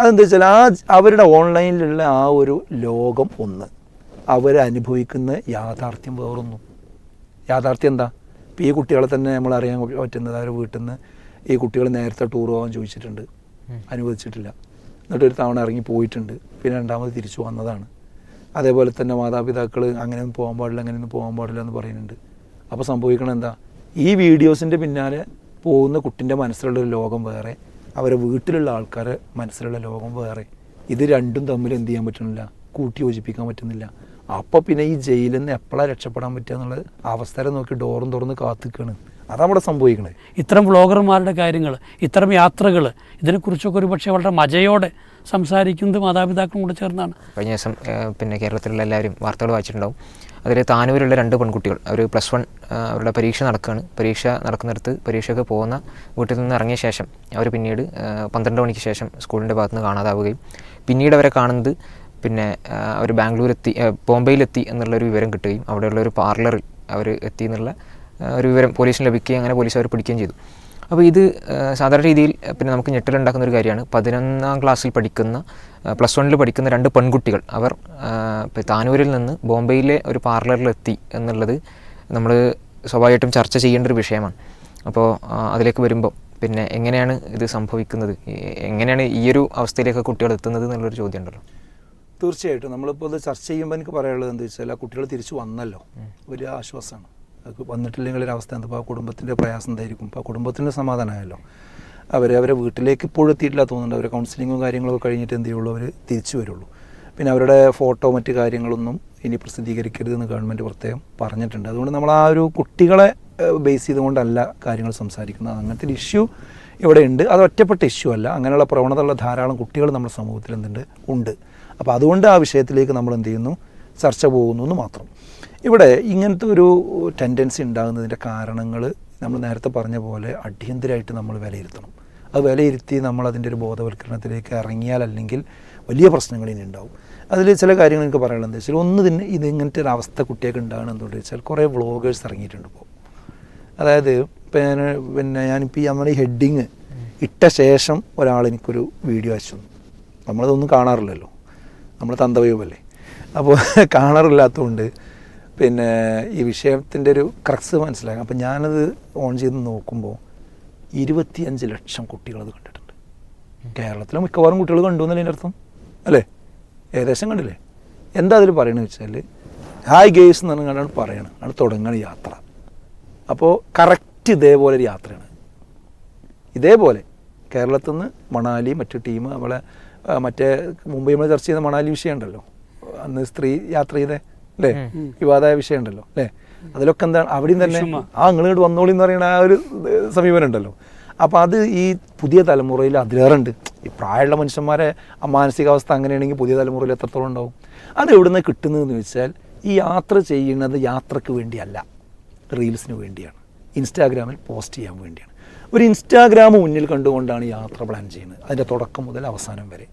അതെന്താ വെച്ചാൽ ആ അവരുടെ ഓൺലൈനിലുള്ള ആ ഒരു ലോകം ഒന്ന് അവർ അനുഭവിക്കുന്ന യാഥാർത്ഥ്യം വേറൊന്നു. യാഥാർത്ഥ്യം എന്താ? ഇപ്പോൾ ഈ കുട്ടികളെ തന്നെ നമ്മൾ അറിയാൻ പറ്റുന്നത് അവരുടെ വീട്ടിൽ നിന്ന് ഈ കുട്ടികൾ നേരത്തെ ടൂർ പോകാൻ ചോദിച്ചിട്ടുണ്ട്. അനുവദിച്ചിട്ടില്ല. എന്നിട്ട് ഒരു തവണ ഇറങ്ങി പോയിട്ടുണ്ട്. പിന്നെ രണ്ടാമത് തിരിച്ചു വന്നതാണ്. അതേപോലെ തന്നെ മാതാപിതാക്കൾ അങ്ങനെയൊന്നും പോകാൻ പാടില്ല അങ്ങനെയൊന്നും പോകാൻ പാടില്ല എന്ന് പറയുന്നുണ്ട്. അപ്പോൾ സംഭവിക്കണം എന്താ? ഈ വീഡിയോസിന്റെ പിന്നാലെ പോകുന്ന കുട്ടിന്റെ മനസ്സിലുള്ള ഒരു ലോകം വേറെ. അവരെ വീട്ടിലുള്ള ആൾക്കാരെ മനസ്സിലുള്ള ലോകം വേറെ. ഇത് രണ്ടും തമ്മിൽ എന്ത് ചെയ്യാൻ പറ്റുന്നില്ല? കൂട്ടി യോജിപ്പിക്കാൻ പറ്റുന്നില്ല. അപ്പോൾ പിന്നെ ഈ ജയിലിൽ നിന്ന് എപ്പോഴാണ് രക്ഷപ്പെടാൻ പറ്റുക എന്നുള്ളത് അവസരം നോക്കി ഡോറും തുറന്ന് കാത്തിക്കാണ്. അതാണ് അവിടെ സംഭവിക്കുന്നത് ഇത്തരം വ്ളോഗർമാരുടെ കാര്യങ്ങൾ ഇത്തരം യാത്രകൾ ഇതിനെക്കുറിച്ചൊക്കെ ഒരു പക്ഷേ വളരെ മജയോടെ സംസാരിക്കുന്നത് മാതാപിതാക്കളും കൂടെ ചേർന്നാണ്. കഴിഞ്ഞ ദിവസം പിന്നെ കേരളത്തിലുള്ള എല്ലാവരും വാർത്തകൾ വായിച്ചിട്ടുണ്ടാവും. അതിൽ താനൂരുള്ള രണ്ട് പെൺകുട്ടികൾ. അവർ പ്ലസ് വൺ അവരുടെ പരീക്ഷ നടക്കുകയാണ് പരീക്ഷ നടക്കുന്നിടത്ത് പരീക്ഷയൊക്കെ പോകുന്ന വീട്ടിൽ നിന്ന് ഇറങ്ങിയ ശേഷം അവർ പിന്നീട് പന്ത്രണ്ട് മണിക്ക് ശേഷം സ്കൂളിന്റെ ഭാഗത്ത് നിന്ന് കാണാതാവുകയും പിന്നീട് അവരെ കാണുന്നത് പിന്നെ അവർ ബാംഗ്ലൂരെത്തി ബോംബെയിലെത്തി എന്നുള്ളൊരു വിവരം കിട്ടുകയും അവിടെയുള്ള ഒരു പാർലറിൽ അവർ എത്തി എന്നുള്ള ഒരു വിവരം പോലീസിന് ലഭിക്കുകയും അങ്ങനെ പോലീസ് അവർ പിടിക്കുകയും ചെയ്തു. അപ്പോൾ ഇത് സാധാരണ രീതിയിൽ പിന്നെ നമുക്ക് ഞെട്ടലുണ്ടാക്കുന്ന ഒരു കാര്യമാണ്. പതിനൊന്നാം ക്ലാസ്സിൽ പഠിക്കുന്ന പ്ലസ് വണ്ണിൽ പഠിക്കുന്ന രണ്ട് പെൺകുട്ടികൾ. അവർ താനൂരിൽ നിന്ന് ബോംബെയിലെ ഒരു പാർലറിലെത്തി എന്നുള്ളത് നമ്മൾ സ്വാഭാവികമായിട്ടും ചർച്ച ചെയ്യേണ്ട ഒരു വിഷയമാണ്. അപ്പോൾ അതിലേക്ക് വരുമ്പോൾ പിന്നെ എങ്ങനെയാണ് ഇത് സംഭവിക്കുന്നത്? എങ്ങനെയാണ് ഈ ഒരു അവസ്ഥയിലേക്ക് കുട്ടികൾ എത്തുന്നത് എന്നുള്ളൊരു ചോദ്യം ഉണ്ടല്ലോ. തീർച്ചയായിട്ടും. നമ്മളിപ്പോൾ ഇത് ചർച്ച ചെയ്യുമ്പോൾ എനിക്ക് പറയാനുള്ളത് എന്താ വെച്ചാൽ ആ കുട്ടികൾ തിരിച്ചു വന്നല്ലോ. വലിയ ആശ്വാസമാണ്. വന്നിട്ടില്ലെങ്കിൽ ഒരു അവസ്ഥ എന്താ ആ കുടുംബത്തിന്റെ പ്രയാസം എന്തായിരിക്കും? അപ്പോൾ ആ കുടുംബത്തിന്റെ സമാധാനമായല്ലോ. അവർ അവരെ വീട്ടിലേക്ക് ഇപ്പോഴും എത്തിയിട്ടില്ല തോന്നുന്നുണ്ട്. അവരെ കൗൺസിലിങ്ങും കാര്യങ്ങളൊക്കെ കഴിഞ്ഞിട്ട് എന്ത് ചെയ്യുള്ളൂ? അവർ തിരിച്ചു വരുള്ളൂ. പിന്നെ അവരുടെ ഫോട്ടോ മറ്റ് കാര്യങ്ങളൊന്നും ഇനി പ്രസിദ്ധീകരിക്കരുതെന്ന് ഗവൺമെന്റ് പ്രത്യേകം പറഞ്ഞിട്ടുണ്ട്. അതുകൊണ്ട് നമ്മൾ ആ ഒരു കുട്ടികളെ ബേസ് ചെയ്തുകൊണ്ടല്ല കാര്യങ്ങൾ സംസാരിക്കുന്നത്. അങ്ങനത്തെ ഒരു ഇഷ്യൂ ഇവിടെ ഉണ്ട്. അത് ഒറ്റപ്പെട്ട ഇഷ്യൂ അല്ല. അങ്ങനെയുള്ള പ്രവണതയുള്ള ധാരാളം കുട്ടികൾ നമ്മുടെ സമൂഹത്തിൽ എന്തുണ്ട്? ഉണ്ട്. അപ്പോൾ അതുകൊണ്ട് ആ വിഷയത്തിലേക്ക് നമ്മൾ എന്ത് ചെയ്യുന്നു? ചർച്ച പോകുന്നു എന്ന് മാത്രം. ഇവിടെ ഇങ്ങനത്തെ ഒരു ടെൻഡൻസി ഉണ്ടാകുന്നതിന്റെ കാരണങ്ങൾ നമ്മൾ നേരത്തെ പറഞ്ഞ പോലെ അടിയന്തരമായിട്ട് നമ്മൾ വിലയിരുത്തണം. അത് വിലയിരുത്തി നമ്മൾ അതിന്റെ ഒരു ബോധവൽക്കരണത്തിലേക്ക് ഇറങ്ങിയാൽ അല്ലെങ്കിൽ വലിയ പ്രശ്നങ്ങൾ ഇനി ഉണ്ടാവും. അതിൽ ചില കാര്യങ്ങൾ എനിക്ക് പറയാനുള്ളത് വെച്ചാൽ ഒന്ന് തന്നെ ഇത് ഇങ്ങനത്തെ ഒരു അവസ്ഥ കുട്ടിയൊക്കെ ഉണ്ടാകണം എന്തുകൊണ്ട് വെച്ചാൽ കുറേ വ്ളോഗേഴ്സ് ഇറങ്ങിയിട്ടുണ്ട് ഇപ്പോൾ. അതായത് ഞാൻ പിന്നെ ഞാനിപ്പോൾ ഈ നമ്മുടെ ഈ ഹെഡിങ് ഇട്ട ശേഷം ഒരാൾ എനിക്കൊരു വീഡിയോ അയച്ചു തന്നു. നമ്മളതൊന്നും കാണാറില്ലല്ലോ. നമ്മൾ തന്തവയുമല്ലേ. അപ്പോൾ കാണാറില്ലാത്തതുകൊണ്ട് പിന്നെ ഈ വിഷയത്തിന്റെ ഒരു ക്രക്സ് മനസ്സിലാക്കാം അപ്പം ഞാനത് ഓൺ ചെയ്ത് നോക്കുമ്പോൾ ഇരുപത്തിയഞ്ച് ലക്ഷം കുട്ടികളത് കണ്ടിട്ടുണ്ട്. കേരളത്തിലെ മിക്കവാറും കുട്ടികൾ കണ്ടു എന്നല്ലേ എന്റെ അർത്ഥം? അല്ലേ? ഏകദേശം കണ്ടില്ലേ? എന്താ അതിൽ പറയണമെന്ന് വെച്ചാൽ ഹായ് ഗേസ് എന്ന് പറഞ്ഞാണ് പറയണം ആണ് തുടങ്ങണ യാത്ര. അപ്പോൾ കറക്റ്റ് ഇതേപോലെ ഒരു യാത്രയാണ്. ഇതേപോലെ കേരളത്തിൽ നിന്ന് മണാലി മറ്റു ടീം അവളെ മറ്റേ മുംബൈ നമ്മൾ ചർച്ച ചെയ്ത മണാലി വിഷയമുണ്ടല്ലോ അന്ന് സ്ത്രീ യാത്ര ചെയ്തേ. അല്ലേ വിവാദമായ വിഷയം ഉണ്ടല്ലോ അല്ലേ അതിലൊക്കെ എന്താണ്? അവിടെയും തന്നെ ആ നിങ്ങൾ ഇങ്ങോട്ട് വന്നോളി എന്ന് പറയുന്ന ആ ഒരു സമീപനം ഉണ്ടല്ലോ അപ്പോൾ അത് ഈ പുതിയ തലമുറയിൽ അതിലേറുണ്ട് ഈ പ്രായമുള്ള മനുഷ്യന്മാരെ ആ മാനസികാവസ്ഥ അങ്ങനെയാണെങ്കിൽ പുതിയ തലമുറയിൽ എത്രത്തോളം ഉണ്ടാവും? അത് എവിടുന്ന് കിട്ടുന്നതെന്ന് വെച്ചാൽ ഈ യാത്ര ചെയ്യുന്നത് യാത്രയ്ക്ക് വേണ്ടിയല്ല. റീൽസിന് വേണ്ടിയാണ്. ഇൻസ്റ്റാഗ്രാമിൽ പോസ്റ്റ് ചെയ്യാൻ വേണ്ടിയാണ്. ഒരു ഇൻസ്റ്റാഗ്രാം മുന്നിൽ കണ്ടുകൊണ്ടാണ് യാത്ര പ്ലാൻ ചെയ്യുന്നത്. അതിന്റെ തുടക്കം മുതൽ അവസാനം വരെ.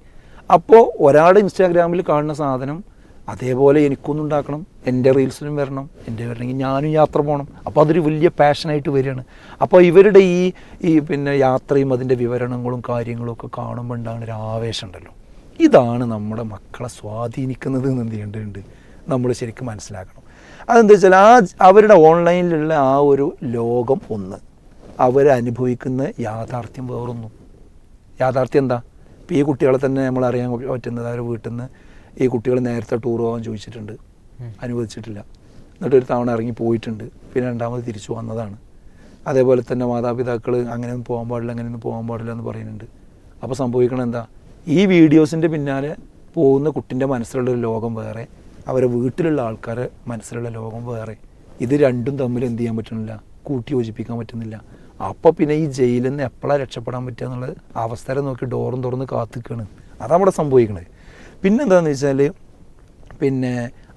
അപ്പോൾ ഒരാൾ ഇൻസ്റ്റാഗ്രാമിൽ കാണുന്ന സാധനം അതേപോലെ എനിക്കൊന്നും ഉണ്ടാക്കണം എന്റെ റീൽസിനും വരണം എന്റെ വരണമെങ്കിൽ ഞാനും യാത്ര പോകണം. അപ്പോൾ അതൊരു വലിയ പാഷനായിട്ട് വരികയാണ്. അപ്പോൾ ഇവരുടെ ഈ ഈ പിന്നെ യാത്രയും അതിന്റെ വിവരണങ്ങളും കാര്യങ്ങളും ഒക്കെ കാണുമ്പോൾ ഉണ്ടാകുന്ന ഒരു ആവേശം ഉണ്ടല്ലോ. ഇതാണ് നമ്മുടെ മക്കളെ സ്വാധീനിക്കുന്നത് എന്ന് എന്ത് ചെയ്യേണ്ടതുണ്ട്? നമ്മൾ ശരിക്കും മനസ്സിലാക്കണം. അതെന്താ വെച്ചാൽ ആ അവരുടെ ഓൺലൈനിലുള്ള ആ ഒരു ലോകം ഒന്ന് അവരനുഭവിക്കുന്ന യാഥാർത്ഥ്യം വേറൊന്നും. യാഥാർത്ഥ്യം എന്താ? ഇപ്പോൾ ഈ കുട്ടികളെ തന്നെ നമ്മൾ അറിയാൻ പറ്റുന്നത് അവരുടെ വീട്ടിൽ നിന്ന് ഈ കുട്ടികൾ നേരത്തെ ടൂർ പോകാൻ ചോദിച്ചിട്ടുണ്ട്. അനുവദിച്ചിട്ടില്ല. എന്നിട്ട് ഒരു തവണ ഇറങ്ങി പോയിട്ടുണ്ട്. പിന്നെ രണ്ടാമത് തിരിച്ചു വന്നതാണ്. അതേപോലെ തന്നെ മാതാപിതാക്കൾ അങ്ങനെയൊന്നും പോകാൻ പാടില്ല അങ്ങനെയൊന്നും പോകാൻ പാടില്ല എന്ന് പറയുന്നുണ്ട്. അപ്പോൾ സംഭവിക്കണം എന്താ? ഈ വീഡിയോസിന്റെ പിന്നാലെ പോകുന്ന കുട്ടിന്റെ മനസ്സിലുള്ള ഒരു ലോകം വേറെ അവരെ വീട്ടിലുള്ള ആൾക്കാരെ മനസ്സിലുള്ള ലോകം വേറെ. ഇത് രണ്ടും തമ്മിൽ എന്ത് ചെയ്യാൻ പറ്റുന്നില്ല? കൂട്ടി യോജിപ്പിക്കാൻ പറ്റുന്നില്ല. അപ്പോൾ പിന്നെ ഈ ജയിലിൽ നിന്ന് എപ്പോഴാണ് രക്ഷപ്പെടാൻ പറ്റുക എന്നുള്ളത് അവസരം നോക്കി ഡോറും തുറന്ന് കാത്തിക്കാണ്. അതാണ് അവിടെ സംഭവിക്കുന്നത് പിന്നെന്താണെന്ന് വെച്ചാൽ പിന്നെ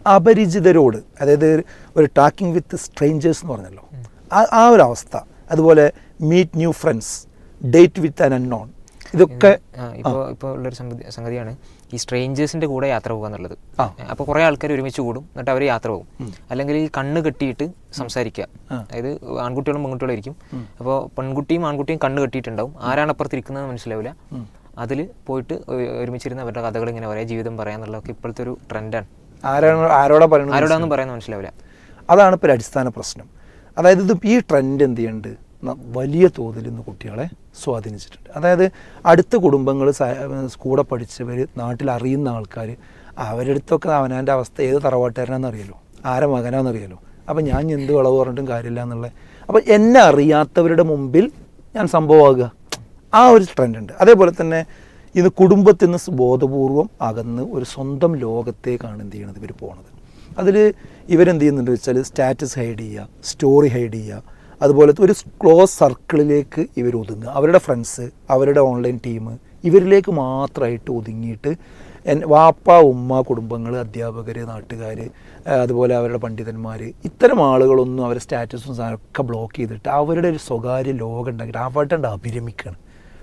അപരിചിതരോട് അതായത് ഒരു ടാക്കിംഗ് വിത്ത് സ്ട്രേഞ്ചേഴ്സ് എന്ന് പറഞ്ഞല്ലോ. ആ ഒരു അവസ്ഥ. അതുപോലെ meet new friends date with an unknown ഇതൊക്കെ ഇപ്പോൾ ഇപ്പോൾ ഉള്ളൊരു സംഗതി സംഗതിയാണ് ഈ സ്ട്രേഞ്ചേഴ്സിന്റെ കൂടെ യാത്ര പോകുക എന്നുള്ളത്. അപ്പോൾ കുറേ ആൾക്കാർ ഒരുമിച്ച് കൂടും എന്നിട്ട് അവർ യാത്ര പോകും. അല്ലെങ്കിൽ ഈ കണ്ണ് കെട്ടിയിട്ട് സംസാരിക്കുക. അതായത് ആൺകുട്ടികളും പെൺകുട്ടികളും ഇരിക്കും അപ്പോൾ പെൺകുട്ടിയും ആൺകുട്ടിയും കണ്ണ് കെട്ടിയിട്ടുണ്ടാവും. ആരാണ് അപ്പുറത്തിരിക്കുന്നത് മനസ്സിലാവില്ല. അതിൽ പോയിട്ട് ഒരുമിച്ചിരുന്ന അവരുടെ കഥകൾ ഇങ്ങനെ ഒരേ ജീവിതം പറയാന്നുള്ളതൊക്കെ ഇപ്പോഴത്തെ ഒരു ട്രെൻഡാണ്. ആരാണ് ആരോടാ പറയുന്നത് ആരോടാന്ന് പറയാൻ മനസ്സിലാവില്ല. അതാണ് ഇപ്പോൾ അടിസ്ഥാന പ്രശ്നം. അതായത് ഇത് ഈ ട്രെൻഡ് എന്ത് ചെയ്യുന്നുണ്ട് വലിയ തോതിൽ ഇന്ന് കുട്ടികളെ സ്വാധീനിച്ചിട്ടുണ്ട്. അതായത് അടുത്ത കുടുംബങ്ങൾ കൂടെ പഠിച്ചവർ നാട്ടിൽ അറിയുന്ന ആൾക്കാർ അവരുടെ അടുത്തൊക്കെ അവനാന്റെ അവസ്ഥ ഏത് തറവാട്ടുകാരനാണെന്നറിയല്ലോ ആരെ മകനാണെന്നറിയാലോ അപ്പം ഞാൻ എന്ത് വിളവ് പറഞ്ഞിട്ടും കാര്യമില്ല എന്നുള്ളത് അപ്പം എന്നെ അറിയാത്തവരുടെ മുമ്പിൽ ഞാൻ സംഭവമാകുക. ആ ഒരു ട്രെൻഡ് ഉണ്ട് അതേപോലെ തന്നെ ഇന്ന് കുടുംബത്തിൽ നിന്ന് ബോധപൂർവം അകന്ന് ഒരു സ്വന്തം ലോകത്തേക്കാണ് എന്ത് ചെയ്യണത് ഇവർ പോണത്. അതിൽ ഇവരെന്ത് ചെയ്യുന്നുണ്ട് വെച്ചാൽ സ്റ്റാറ്റസ് ഹൈഡ് ചെയ്യുക സ്റ്റോറി ഹൈഡ് ചെയ്യുക അതുപോലെ ഒരു ക്ലോസ് സർക്കിളിലേക്ക് ഇവർ ഒതുങ്ങുക. അവരുടെ ഫ്രണ്ട്സ് അവരുടെ ഓൺലൈൻ ടീം ഇവരിലേക്ക് മാത്രമായിട്ട് ഒതുങ്ങിയിട്ട് വാപ്പ ഉമ്മ കുടുംബങ്ങൾ അധ്യാപകർ നാട്ടുകാർ അതുപോലെ അവരുടെ പണ്ഡിതന്മാർ ഇത്തരം ആളുകളൊന്നും അവരുടെ സ്റ്റാറ്റസും ഒക്കെ ബ്ലോക്ക് ചെയ്തിട്ട് അവരുടെ ഒരു സ്വകാര്യ ലോകം ഉണ്ടാക്കിയിട്ട് അവരുടെ അഭിരമിക്കുകയാണ്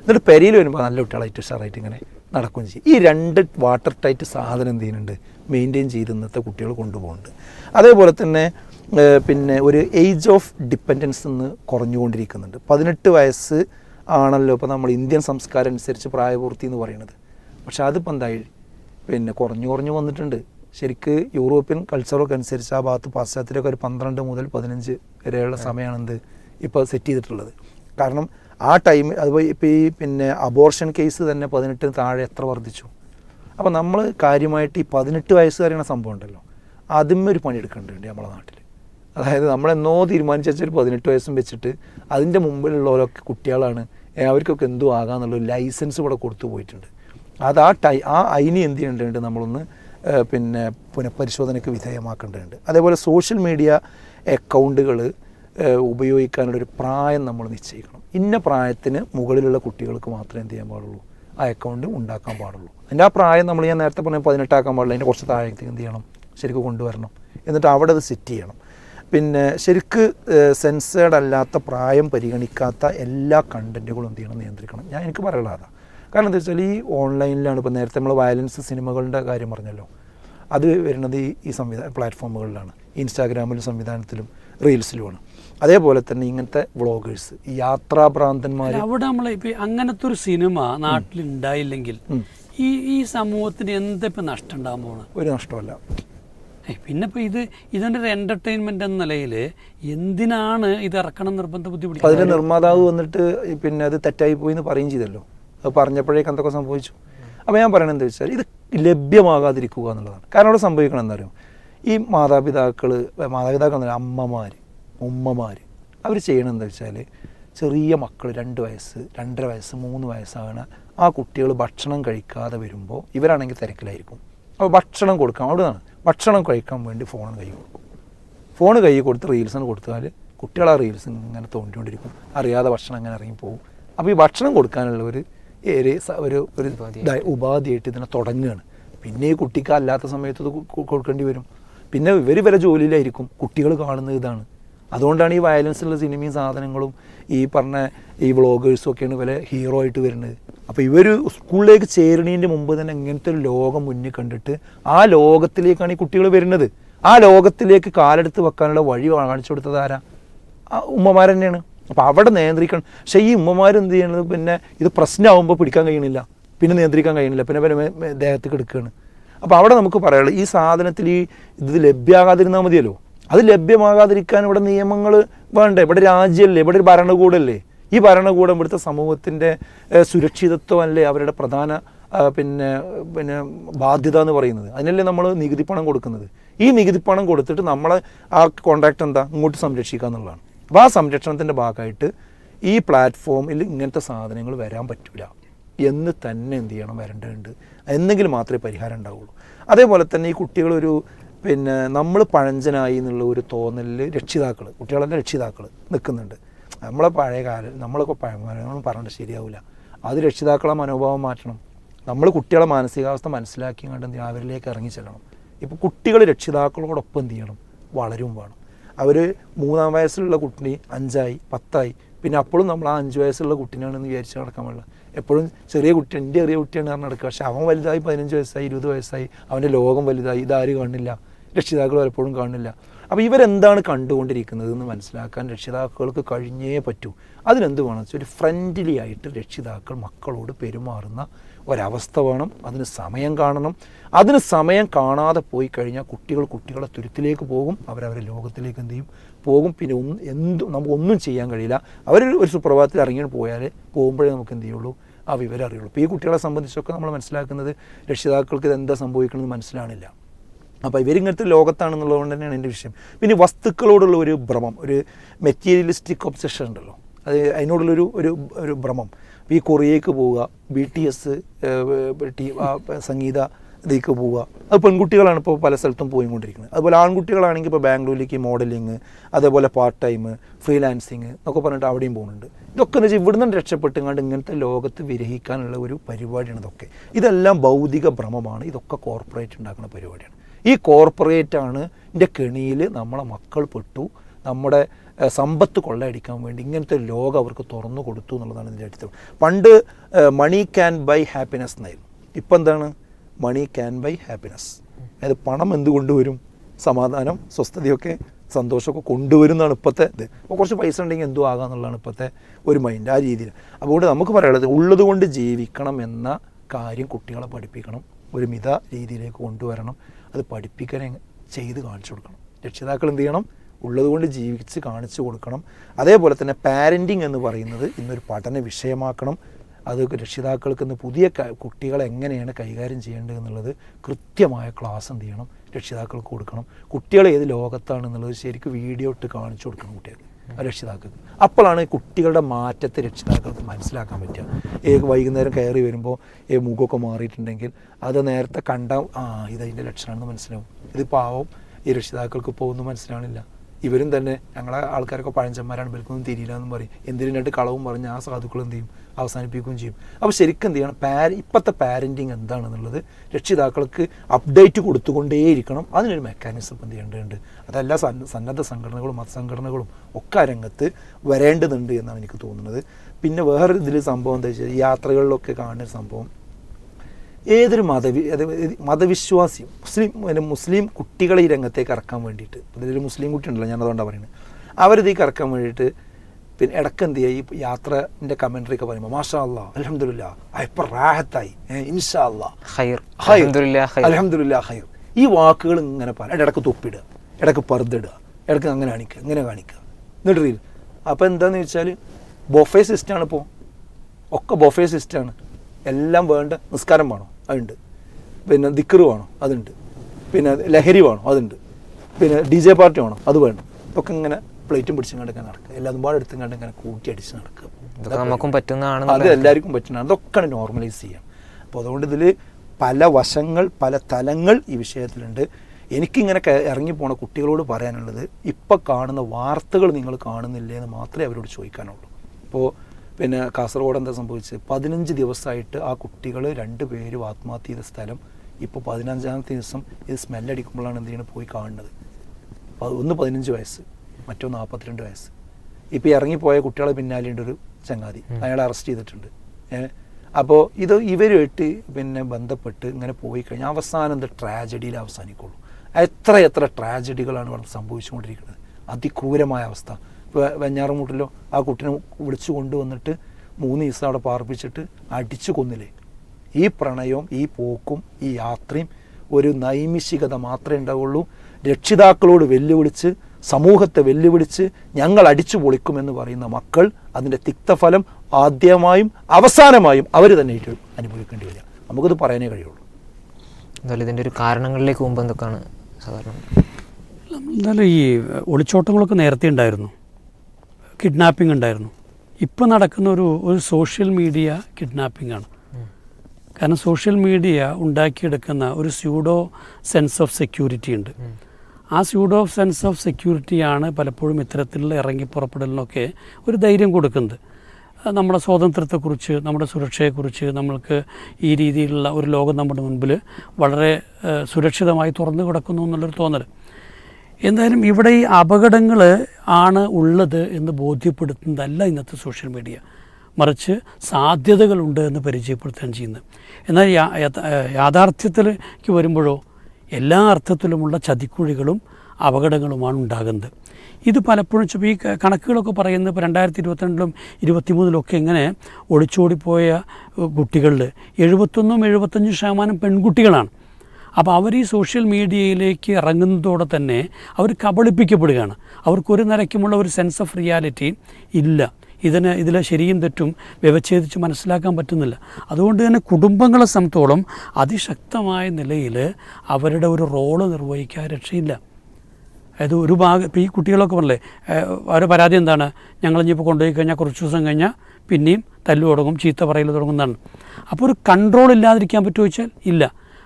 എന്നിട്ട് പെരയിൽ വരുമ്പോൾ നല്ല കുട്ടികളായിട്ട് ഉഷാറായിട്ട് ഇങ്ങനെ നടക്കുകയും ചെയ്യും. ഈ രണ്ട് വാട്ടർ ടൈറ്റ് സാധനം എന്ത് ചെയ്യുന്നുണ്ട്? മെയിന്റെയിൻ ചെയ്ത് ഇന്നത്തെ കുട്ടികൾ കൊണ്ടുപോകുന്നുണ്ട്. അതേപോലെ തന്നെ പിന്നെ ഒരു ഏജ് ഓഫ് ഡിപ്പെൻഡൻസ് എന്ന് കുറഞ്ഞുകൊണ്ടിരിക്കുന്നുണ്ട്. പതിനെട്ട് വയസ്സ് ആണല്ലോ ഇപ്പോൾ നമ്മൾ ഇന്ത്യൻ സംസ്കാരം അനുസരിച്ച് പ്രായപൂർത്തി എന്ന് പറയുന്നത്. പക്ഷെ അതിപ്പോൾ എന്തായി? പിന്നെ കുറഞ്ഞു കുറഞ്ഞു വന്നിട്ടുണ്ട്. ശരിക്ക് യൂറോപ്യൻ കൾച്ചറൊക്കെ അനുസരിച്ച് ആ ഭാഗത്ത് പാശ്ചാത്യരൊക്കെ ഒരു പന്ത്രണ്ട് മുതൽ പതിനഞ്ച് വരെയുള്ള സമയമാണ് എന്ത്? ഇപ്പോൾ സെറ്റ് ചെയ്തിട്ടുള്ളത്. കാരണം ആ ടൈം അതുപോലെ ഇപ്പോൾ ഈ പിന്നെ അബോർഷൻ കേസ് തന്നെ പതിനെട്ടിന് താഴെ എത്ര വർദ്ധിച്ചു? അപ്പോൾ നമ്മൾ കാര്യമായിട്ട് ഈ പതിനെട്ട് വയസ്സ് പറയുന്ന സംഭവം ഉണ്ടല്ലോ. അതിന്മേ ഒരു പണിയെടുക്കേണ്ടതുണ്ട് നമ്മളെ നാട്ടിൽ അതായത് നമ്മളെന്നോ തീരുമാനിച്ച ഒരു പതിനെട്ട് വയസ്സും വെച്ചിട്ട് അതിന്റെ മുമ്പിലുള്ളവരൊക്കെ കുട്ടികളാണ് അവർക്കൊക്കെ എന്തോ ആകാന്നുള്ള ലൈസൻസ് ഇവിടെ കൊടുത്തു പോയിട്ടുണ്ട്. അത് ആ ടൈ ആ അതിന് എന്ത് ചെയ്യേണ്ടതുണ്ട് നമ്മളൊന്ന് പിന്നെ പുനഃപരിശോധനയ്ക്ക് വിധേയമാക്കേണ്ടതുണ്ട്. അതേപോലെ സോഷ്യൽ മീഡിയ അക്കൗണ്ടുകൾ ഉപയോഗിക്കാനുള്ള ഒരു പ്രായം നമ്മൾ നിശ്ചയിക്കണം. ഇന്ന പ്രായത്തിന് മുകളിലുള്ള കുട്ടികൾക്ക് മാത്രമേ എന്ത് ചെയ്യാൻ പാടുള്ളൂ? ആ അക്കൗണ്ട് ഉണ്ടാക്കാൻ പാടുള്ളൂ. അതിന്റെ ആ പ്രായം നമ്മൾ ഞാൻ നേരത്തെ പറഞ്ഞ പതിനെട്ടാക്കാൻ പാടില്ല. അതിന്റെ കുറച്ച് താഴേക്ക് എന്ത് ചെയ്യണം? ശരിക്കും കൊണ്ടുവരണം. എന്നിട്ട് അവിടെ അത് സെറ്റ് ചെയ്യണം. പിന്നെ ശരിക്ക് സെൻസേഡ് അല്ലാത്ത പ്രായം പരിഗണിക്കാത്ത എല്ലാ കണ്ടന്റുകളും എന്ത് ചെയ്യണം? നിയന്ത്രിക്കണം. ഞാൻ എനിക്ക് പറയാനുള്ളത് അതാണ് കാരണം എന്താ വെച്ചാൽ ഈ ഓൺലൈനിലാണ് ഇപ്പോൾ നേരത്തെ നമ്മൾ വയലൻസ് സിനിമകളുടെ കാര്യം പറഞ്ഞല്ലോ. അത് വരുന്നത് ഈ സംവിധാന പ്ലാറ്റ്ഫോമുകളിലാണ് ഇൻസ്റ്റാഗ്രാമിലും സംവിധാനത്തിലും റീൽസിലുമാണ് അതേപോലെ തന്നെ ഇങ്ങനത്തെ വ്ളോഗേഴ്സ് ഈ യാത്രാഭ്രാന്തന്മാർ അവിടെ നമ്മളെ ഇപ്പൊ അങ്ങനത്തെ ഒരു സിനിമ നാട്ടിൽ ഉണ്ടായില്ലെങ്കിൽ ഈ ഈ സമൂഹത്തിന് എന്തിപ്പോ നഷ്ടം ഉണ്ടാകാൻ പോണ? ഒരു നഷ്ടമല്ല. പിന്നെ ഇത് ഇതിന്റെ ഒരു എന്റർടൈൻമെന്റ് എന്ന നിലയിൽ എന്തിനാണ് ഇത് ഇറക്കണം നിർബന്ധ ബുദ്ധി അതിന്റെ നിർമ്മാതാവ് വന്നിട്ട് പിന്നെ അത് തെറ്റായി പോയി എന്ന് പറയുകയും ചെയ്തല്ലോ. അത് പറഞ്ഞപ്പോഴേക്ക് എന്തൊക്കെ സംഭവിച്ചു. അപ്പോൾ ഞാൻ പറയണത് എന്താ വെച്ചാൽ ഇത് ലഭ്യമാകാതിരിക്കുക എന്നുള്ളതാണ്. കാരണം അവിടെ സംഭവിക്കണം എന്താ ഈ മാതാപിതാക്കൾ മാതാപിതാക്കൾ അമ്മമാര് അമ്മമാർ ഉമ്മമാർ അവർ ചെയ്യണമെന്ന് വെച്ചാൽ ചെറിയ മക്കൾ രണ്ട് വയസ്സ് രണ്ടര വയസ്സ് മൂന്ന് വയസ്സാണ് ആ കുട്ടികൾ ഭക്ഷണം കഴിക്കാതെ വരുമ്പോൾ ഇവരാണെങ്കിൽ തിരക്കിലായിരിക്കും. അപ്പോൾ ഭക്ഷണം കൊടുക്കാം അവിടെയാണ് ഭക്ഷണം കഴിക്കാൻ വേണ്ടി ഫോൺ കൈ കൊടുക്കും. ഫോൺ കൈ കൊടുത്ത് റീൽസിന് കൊടുത്താൽ കുട്ടികൾ ആ റീൽസ് ഇങ്ങനെ തോണ്ടിക്കൊണ്ടിരിക്കും. അറിയാതെ ഭക്ഷണം അങ്ങനെ ഇറങ്ങി പോകും. അപ്പോൾ ഈ ഭക്ഷണം കൊടുക്കാനുള്ള ഒരു ഒരു ഒരു ഒരു ഇതായി- ഉപാധിയായിട്ട് ഇതിനെ തുടങ്ങുകയാണ് പിന്നെ ഈ കുട്ടിക്ക് അല്ലാത്ത സമയത്ത് കൊടുക്കേണ്ടി വരും. പിന്നെ ഇവർ വരെ ജോലിയിലായിരിക്കും. കുട്ടികൾ കാണുന്നത് ഇതാണ്. അതുകൊണ്ടാണ് ഈ വയലൻസുള്ള സിനിമയും സാധനങ്ങളും ഈ പറഞ്ഞ ഈ വ്ളോഗേഴ്സും ഒക്കെയാണ് ഇവരെ ഹീറോ ആയിട്ട് വരുന്നത്. അപ്പോൾ ഇവർ സ്കൂളിലേക്ക് ചേരുന്നതിന്റെ മുമ്പ് തന്നെ ഇങ്ങനത്തെ ഒരു ലോകം മുന്നിൽ കണ്ടിട്ട് ആ ലോകത്തിലേക്കാണ് ഈ കുട്ടികൾ വരുന്നത്. ആ ലോകത്തിലേക്ക് കാലെടുത്ത് വെക്കാനുള്ള വഴി കാണിച്ചു കൊടുത്തത് ആരാ? ഉമ്മമാർ തന്നെയാണ്. അപ്പോൾ അവിടെ നിയന്ത്രിക്കണം. പക്ഷേ ഈ ഉമ്മമാർ എന്ത് ചെയ്യണത്? പിന്നെ ഇത് പ്രശ്നമാകുമ്പോൾ പിടിക്കാൻ കഴിയണില്ല. പിന്നെ നിയന്ത്രിക്കാൻ കഴിയണില്ല. പിന്നെ പിന്നെ ദേഹത്തേക്ക് എടുക്കുകയാണ് അപ്പോൾ അവിടെ നമുക്ക് പറയാനുള്ളത് ഈ സാധനത്തിൽ ഈ ഇത് ലഭ്യമാകാതിരുന്നാൽ മതിയല്ലോ. അത് ലഭ്യമാകാതിരിക്കാൻ ഇവിടെ നിയമങ്ങൾ വേണ്ട? ഇവിടെ രാജ്യമല്ലേ ഇവിടെ ഒരു ഭരണകൂടമല്ലേ ഈ ഭരണകൂടം ഇവിടുത്തെ സമൂഹത്തിന്റെ സുരക്ഷിതത്വമല്ലേ അവരുടെ പ്രധാന പിന്നെ പിന്നെ ബാധ്യത എന്ന് പറയുന്നത്? അതിനല്ലേ നമ്മൾ നികുതി പണം കൊടുക്കുന്നത്? ഈ നികുതി പണം കൊടുത്തിട്ട് നമ്മളെ ആ കോൺട്രാക്ട് എന്താ? ഇങ്ങോട്ട് സംരക്ഷിക്കുക എന്നുള്ളതാണ്. അപ്പോൾ ആ സംരക്ഷണത്തിന്റെ ഭാഗമായിട്ട് ഈ പ്ലാറ്റ്ഫോമിൽ ഇങ്ങനത്തെ സാധനങ്ങൾ വരാൻ പറ്റില്ല എന്ന് തന്നെ എന്ത് ചെയ്യണം? വരേണ്ടതുണ്ട്. എന്നെങ്കിലും മാത്രമേ പരിഹാരം ഉണ്ടാവുള്ളൂ. അതേപോലെ തന്നെ ഈ കുട്ടികളൊരു പിന്നെ നമ്മൾ പഴഞ്ചനായി എന്നുള്ള ഒരു തോന്നലിൽ രക്ഷിതാക്കൾ കുട്ടികളുടെ രക്ഷിതാക്കൾ നിൽക്കുന്നുണ്ട് നമ്മളെ പഴയ കാലം നമ്മളൊക്കെ പഴമ പറഞ്ഞിട്ട് ശരിയാവില്ല അത് രക്ഷിതാക്കളെ മനോഭാവം മാറ്റണം. നമ്മൾ കുട്ടികളെ മാനസികാവസ്ഥ മനസ്സിലാക്കി കണ്ട് അവരിലേക്ക് ഇറങ്ങി ചെല്ലണം? ഇപ്പോൾ കുട്ടികൾ രക്ഷിതാക്കളോടൊപ്പം എന്ത് ചെയ്യണം? വളരും വേണം. അവർ മൂന്നാം വയസ്സിലുള്ള കുട്ടി അഞ്ചായി പത്തായി പിന്നെ അപ്പോഴും നമ്മൾ ആ അഞ്ച് വയസ്സുള്ള കുട്ടീനാണെന്ന് വിചാരിച്ച് നടക്കാൻ പാടില്ല. എപ്പോഴും ചെറിയ കുട്ടി എന്റെ ചെറിയ കുട്ടിയാണ് പറഞ്ഞ് നടക്കുക. പക്ഷെ അവൻ വലുതായി പതിനഞ്ച് വയസ്സായി ഇരുപത് വയസ്സായി അവന്റെ ലോകം വലുതായി ഇതാരും കാണില്ല രക്ഷിതാക്കൾ പലപ്പോഴും കാണില്ല അപ്പോൾ ഇവരെന്താണ് കണ്ടുകൊണ്ടിരിക്കുന്നത് എന്ന് മനസ്സിലാക്കാൻ രക്ഷിതാക്കൾക്ക് കഴിഞ്ഞേ പറ്റൂ. അതിനെന്ത് വേണം വെച്ചാൽ ഒരു ഫ്രണ്ട്ലി ആയിട്ട് രക്ഷിതാക്കൾ മക്കളോട് പെരുമാറുന്ന ഒരവസ്ഥ വേണം. അതിന് സമയം കാണണം. അതിന് സമയം കാണാതെ പോയി കഴിഞ്ഞാൽ കുട്ടികൾ കുട്ടികളെ തുരുത്തിലേക്ക് പോകും. അവരവരെ ലോകത്തിലേക്ക് എന്ത് ചെയ്യും? പോകും. പിന്നെ ഒന്നും എന്തും നമുക്കൊന്നും ചെയ്യാൻ കഴിയില്ല. അവർ ഒരു സുപ്രഭാതത്തിൽ ഇറങ്ങി പോയാൽ പോകുമ്പോഴേ നമുക്ക് എന്ത് ചെയ്യുള്ളൂ? ആ വിവരം അറിയുള്ളൂ. ഈ കുട്ടികളെ സംബന്ധിച്ചൊക്കെ നമ്മൾ മനസ്സിലാക്കുന്നത് രക്ഷിതാക്കൾക്ക് ഇത് എന്താ സംഭവിക്കണമെന്ന് മനസ്സിലാണില്ല അപ്പോൾ ഇവരിങ്ങനത്തെ ലോകത്താണെന്നുള്ളത് കൊണ്ട് തന്നെയാണ് എന്റെ വിഷയം. പിന്നെ വസ്തുക്കളോടുള്ള ഒരു ഭ്രമം ഒരു മെറ്റീരിയലിസ്റ്റിക് ഒബ്സെഷൻ ഉണ്ടല്ലോ. അത് അതിനോടുള്ളൊരു ഒരു ഒരു ഭ്രമം. ഈ കൊറിയയ്ക്ക് പോവുക ബി ടി എസ് സംഗീത ഇതിലേക്ക് പോവുക. അത് പെൺകുട്ടികളാണ് ഇപ്പോൾ പല സ്ഥലത്തും പോയിക്കൊണ്ടിരിക്കുന്നത്. അതുപോലെ ആൺകുട്ടികളാണെങ്കിൽ ഇപ്പോൾ ബാംഗ്ലൂരിലേക്ക് മോഡലിങ് അതേപോലെ പാർട്ട് ടൈം ഫ്രീലാൻസിങ് എന്നൊക്കെ പറഞ്ഞിട്ട് അവിടെയും പോകുന്നുണ്ട്. ഇതൊക്കെ എന്ന് വെച്ചാൽ ഇവിടുന്ന് രക്ഷപ്പെട്ടുകൊണ്ട് ഇങ്ങനത്തെ ലോകത്ത് വിരഹിക്കാനുള്ള ഒരു പരിപാടിയാണ് ഇതൊക്കെ. ഇതെല്ലാം ഭൗതിക ഭ്രമമാണ്. ഇതൊക്കെ കോർപ്പറേറ്റ് ഉണ്ടാക്കുന്ന പരിപാടിയാണ്. ഈ കോർപ്പറേറ്റാണ് എന്റെ കെണിയിൽ നമ്മളെ മക്കൾ പെട്ടു. നമ്മുടെ സമ്പത്ത് കൊള്ളയടിക്കാൻ വേണ്ടി ഇങ്ങനത്തെ ലോകം അവർക്ക് തുറന്നു കൊടുത്തു എന്നുള്ളതാണ് ഇതിന്റെ അടുത്ത് പണ്ട് മണി ക്യാൻ ബൈ ഹാപ്പിനെസ് എന്നായിരുന്നു. ഇപ്പം എന്താണ്? മണി ക്യാൻ ബൈ ഹാപ്പിനെസ് അതായത് പണം എന്ത് കൊണ്ടുവരും സമാധാനം സ്വസ്ഥതയൊക്കെ സന്തോഷമൊക്കെ കൊണ്ടുവരുന്നതാണ് ഇപ്പോഴത്തെ ഇത്. അപ്പോൾ കുറച്ച് പൈസ ഉണ്ടെങ്കിൽ എന്തോ ആകാമെന്നുള്ളതാണ് ഇപ്പോഴത്തെ ഒരു മൈൻഡ് ആ രീതിയിൽ. അതുകൊണ്ട് നമുക്ക് പറയാനുള്ളത് ഉള്ളത് കൊണ്ട് ജീവിക്കണം എന്ന കാര്യം കുട്ടികളെ പഠിപ്പിക്കണം. ഒരു മിത രീതിയിലേക്ക് കൊണ്ടുവരണം. അത് പഠിപ്പിക്കാൻ ചെയ്ത് കാണിച്ചു കൊടുക്കണം. രക്ഷിതാക്കൾ എന്ത് ചെയ്യണം? ഉള്ളത് കൊണ്ട് ജീവിച്ച് കാണിച്ചു കൊടുക്കണം. അതേപോലെ തന്നെ പാരന്റിങ് എന്ന് പറയുന്നത് ഇന്നൊരു പഠന വിഷയമാക്കണം. അത് രക്ഷിതാക്കൾക്ക് ഇന്ന് പുതിയ കുട്ടികളെ എങ്ങനെയാണ് കൈകാര്യം ചെയ്യേണ്ടത് എന്നുള്ളത് കൃത്യമായ ക്ലാസ് എന്ത് ചെയ്യണം? രക്ഷിതാക്കൾക്ക് കൊടുക്കണം. കുട്ടികൾ ഏത് ലോകത്താണ് എന്നുള്ളത് ശരിക്കും വീഡിയോ ഇട്ട് കാണിച്ചു കൊടുക്കണം കുട്ടികൾക്ക് രക്ഷിതാക്കൾക്ക്. അപ്പോഴാണ് ഈ കുട്ടികളുടെ മാറ്റത്തെ രക്ഷിതാക്കൾക്ക് മനസ്സിലാക്കാൻ പറ്റുക. ഏ വൈകുന്നേരം കയറി വരുമ്പോൾ ഏ മുഖമൊക്കെ മാറിയിട്ടുണ്ടെങ്കിൽ അത് നേരത്തെ കണ്ട ആ ഇതതിന്റെ ലക്ഷണമാണെന്ന് മനസ്സിലാവും. ഇത് പാവം ഈ രക്ഷിതാക്കൾക്ക് ഇപ്പോൾ ഒന്നും മനസ്സിലാവണില്ല. ഇവരും തന്നെ ഞങ്ങളെ ആൾക്കാരൊക്കെ പഴഞ്ചന്മാരാണ് ബൽക്കൊന്നും തിരിയില്ല എന്നും പറയും. എന്തിനായിട്ട് കളവും പറഞ്ഞ് ആ സാധുക്കൾ എന്ത് ചെയ്യും? അവസാനിപ്പിക്കുകയും ചെയ്യും. അപ്പോൾ ശരിക്കും എന്ത് ചെയ്യണം? പാര ഇപ്പോഴത്തെ പാരന്റിങ് എന്താണെന്നുള്ളത് രക്ഷിതാക്കൾക്ക് അപ്ഡേറ്റ് കൊടുത്തുകൊണ്ടേയിരിക്കണം. അതിനൊരു മെക്കാനിസം എന്ത് ചെയ്യേണ്ടതുണ്ട്? അതെല്ലാ സന്ന- സന്നദ്ധ സംഘടനകളും മതസംഘടനകളും ഒക്കെ രംഗത്ത് വരേണ്ടതുണ്ട് എന്നാണ് എനിക്ക് തോന്നുന്നത്. പിന്നെ വേറൊരു ഇതിൽ സംഭവം എന്താ വെച്ചാൽ യാത്രകളിലൊക്കെ കാണുന്ന സംഭവം. ഏതൊരു മതവി മതവിശ്വാസിയും മതവിശ്വാസി മുസ്ലിം പിന്നെ മുസ്ലിം കുട്ടികളെ ഈ രംഗത്തേക്ക് ഇറക്കാൻ വേണ്ടിയിട്ട്. ഒരു മുസ്ലിം കുട്ടി ഉണ്ടല്ലോ ഞാൻ അതുകൊണ്ടാണ് പറയുന്നത് അവരിതേക്ക് ഇറക്കാൻ വേണ്ടിയിട്ട് പിന്നെ ഇടയ്ക്ക് എന്ത് ചെയ്യുക ഈ യാത്രന്റെ കമൻട്രി ഒക്കെ പറയുമ്പോൾ മാഷാ അല്ലാ അലഹമില്ല ഇപ്പം റാഹത്തായി. ഇൻഷാ അല്ലാ ഖൈർ ഈ വാക്കുകൾ ഇങ്ങനെ പറ ഇടയ്ക്ക് തൊപ്പിടുക ഇടയ്ക്ക് പറുതിടുക ഇടയ്ക്ക് അങ്ങനെ കാണിക്കുക ഇങ്ങനെ കാണിക്കുക. എന്നിട്ട് റീൽ അപ്പോൾ എന്താണെന്ന് വെച്ചാൽ ബൊഫേ സിസ്റ്റമാണ് ഇപ്പോൾ ഒക്കെ ബൊഫേ സിസ്റ്റമാണ് എല്ലാം വേണ്ട നിസ്കാരം വേണോ. അതുണ്ട്. പിന്നെ ദിക്കറ് വേണോ അതുണ്ട്. പിന്നെ ലഹരി വേണോ അതുണ്ട്. പിന്നെ ഡി ജെ പാർട്ടി വേണോ അത് വേണം. ഇതൊക്കെ ഇങ്ങനെ പ്ലേറ്റും പിടിച്ചും കണ്ടൊക്കെ നടക്കുക. എല്ലാതും പാടെ എടുത്തും കണ്ട് ഇങ്ങനെ കൂട്ടി അടിച്ച് നടക്കുക. നമുക്കും പറ്റുന്നതാണ് അത് എല്ലാവർക്കും പറ്റുന്നതാണ്. അതൊക്കെയാണ് നോർമലൈസ് ചെയ്യാം. അപ്പോൾ അതുകൊണ്ട് ഇതിൽ പല വശങ്ങൾ പല തലങ്ങൾ ഈ വിഷയത്തിലുണ്ട്. എനിക്കിങ്ങനെ ഇറങ്ങി പോണ കുട്ടികളോട് പറയാനുള്ളത് ഇപ്പം കാണുന്ന വാർത്തകൾ നിങ്ങൾ കാണുന്നില്ലേ എന്ന് മാത്രമേ അവരോട് ചോദിക്കാനുള്ളൂ. ഇപ്പോൾ പിന്നെ കാസർഗോഡ് എന്താ സംഭവിച്ചത്? പതിനഞ്ച് ദിവസമായിട്ട് ആ കുട്ടികൾ രണ്ട് പേരും ആത്മഹത്യ ചെയ്ത സ്ഥലം ഇപ്പോൾ പതിനഞ്ചാമത്തെ ദിവസം ഇത് സ്മെല്ലടിക്കുമ്പോഴാണ് എന്ത് ചെയ്യണം പോയി കാണുന്നത്. ഒന്ന് പതിനഞ്ച് വയസ്സ് മറ്റൊന്ന് നാൽപ്പത്തിരണ്ട് വയസ്സ്. ഇപ്പോൾ ഇറങ്ങിപ്പോയ കുട്ടികളെ പിന്നാലെയുണ്ട് ഒരു ചങ്ങാതി. അയാളെ അറസ്റ്റ് ചെയ്തിട്ടുണ്ട്. അപ്പോൾ ഇത് ഇവരുമായിട്ട് പിന്നെ ബന്ധപ്പെട്ട് ഇങ്ങനെ പോയി കഴിഞ്ഞാൽ അവസാനം എന്ത് ട്രാജഡിയിൽ അവസാനിക്കുള്ളൂ. എത്ര എത്ര ട്രാജഡികളാണ് ഇവിടെ സംഭവിച്ചുകൊണ്ടിരിക്കുന്നത്. അതിക്രൂരമായ അവസ്ഥ. വെഞ്ഞാറമൂട്ടിലോ ആ കുട്ടിനെ വിളിച്ചു കൊണ്ടുവന്നിട്ട് മൂന്ന് ദിവസം അവിടെ പാർപ്പിച്ചിട്ട് അടിച്ചു കൊന്നില്ലേ. ഈ പ്രണയവും ഈ പോക്കും ഈ യാത്രയും ഒരു നൈമിഷികത മാത്രമേ ഉണ്ടാവുള്ളൂ. രക്ഷിതാക്കളോട് വെല്ലുവിളിച്ച് സമൂഹത്തെ വെല്ലുവിളിച്ച് ഞങ്ങൾ അടിച്ചു പൊളിക്കുമെന്ന് പറയുന്ന മക്കൾ അതിന്റെ തിക്തഫലം ആദ്യമായും അവസാനമായും അവർ തന്നെ അനുഭവിക്കേണ്ടി വരിക. നമുക്കത് പറയാനേ കഴിയുള്ളൂ. എന്തായാലും ഇതിന്റെ ഒരു കാരണങ്ങളിലേക്ക് മുമ്പ് എന്തൊക്കെയാണ് സാധാരണ? എന്തായാലും ഈ ഒളിച്ചോട്ടങ്ങളൊക്കെ നേരത്തെ ഉണ്ടായിരുന്നു. കിഡ്നാപ്പിംഗ് ഉണ്ടായിരുന്നു. ഇപ്പോൾ നടക്കുന്ന ഒരു ഒരു സോഷ്യൽ മീഡിയ കിഡ്നാപ്പിംഗ് ആണ്. കാരണം സോഷ്യൽ മീഡിയ ഉണ്ടാക്കിയെടുക്കുന്ന ഒരു സ്യൂഡോ സെൻസ് ഓഫ് സെക്യൂരിറ്റി ഉണ്ട്. ആ സ്യൂഡോ സെൻസ് ഓഫ് സെക്യൂരിറ്റിയാണ് പലപ്പോഴും ഇത്തരത്തിലുള്ള ഇറങ്ങി പുറപ്പെടലിനൊക്കെ ഒരു ധൈര്യം കൊടുക്കുന്നത്. നമ്മുടെ സ്വാതന്ത്ര്യത്തെക്കുറിച്ച് നമ്മുടെ സുരക്ഷയെക്കുറിച്ച് നമ്മൾക്ക് ഈ രീതിയിലുള്ള ഒരു ലോകം നമ്മുടെ മുൻപിൽ വളരെ സുരക്ഷിതമായി തുറന്നു കിടക്കുന്നു എന്നുള്ളൊരു തോന്നൽ എന്തായാലും ഇവിടെ ഈ അപകടങ്ങൾ ആണ് ഉള്ളത് എന്ന് ബോധ്യപ്പെടുത്തുന്നതല്ല ഇന്നത്തെ സോഷ്യൽ മീഡിയ. മറിച്ച് സാധ്യതകളുണ്ട് എന്ന് പരിചയപ്പെടുത്തുകയാണ് ചെയ്യുന്നത്. എന്നാൽ യാഥാർത്ഥ്യത്തിലേക്ക് വരുമ്പോഴോ എല്ലാ അർത്ഥത്തിലുമുള്ള ചതിക്കുഴികളും അപകടങ്ങളുമാണ് ഉണ്ടാകുന്നത്. ഇത് പലപ്പോഴും ഈ കണക്കുകളൊക്കെ പറയുന്നത് ഇപ്പോൾ രണ്ടായിരത്തി ഇരുപത്തിരണ്ടിലും ഇരുപത്തിമൂന്നിലൊക്കെ ഇങ്ങനെ ഒളിച്ചോടിപ്പോയ കുട്ടികളിൽ എഴുപത്തൊന്നും എഴുപത്തഞ്ചും ശതമാനം പെൺകുട്ടികളാണ്. അപ്പോൾ അവർ ഈ സോഷ്യൽ മീഡിയയിലേക്ക് ഇറങ്ങുന്നതോടെ തന്നെ അവർ കബളിപ്പിക്കപ്പെടുകയാണ്. അവർക്കൊരു നിലയ്ക്കുമുള്ള ഒരു സെൻസ് ഓഫ് റിയാലിറ്റി ഇല്ല. ഇതിന് ഇതിലെ ശരിയും തെറ്റും വ്യവച്ഛേദിച്ച് മനസ്സിലാക്കാൻ പറ്റുന്നില്ല. അതുകൊണ്ട് തന്നെ കുടുംബങ്ങളെ സംബന്ധിച്ചോളം അതിശക്തമായ നിലയിൽ അവരുടെ ഒരു റോൾ നിർവഹിക്കാൻ രക്ഷയില്ല. അതായത് ഒരു ഭാഗം ഇപ്പോൾ ഈ കുട്ടികളൊക്കെ പറഞ്ഞില്ലേ അവരുടെ പരാതി എന്താണ്? ഞങ്ങൾ ഇപ്പോൾ കൊണ്ടുപോയി കഴിഞ്ഞാൽ കുറച്ച് ദിവസം കഴിഞ്ഞാൽ പിന്നെയും തല്ലു തുടങ്ങും ചീത്ത പറയൽ തുടങ്ങുന്നതാണ് അപ്പോൾ ഒരു കൺട്രോൾ ഇല്ലാതിരിക്കാൻ പറ്റുമോ ചോദിച്ചാൽ ഇല്ല.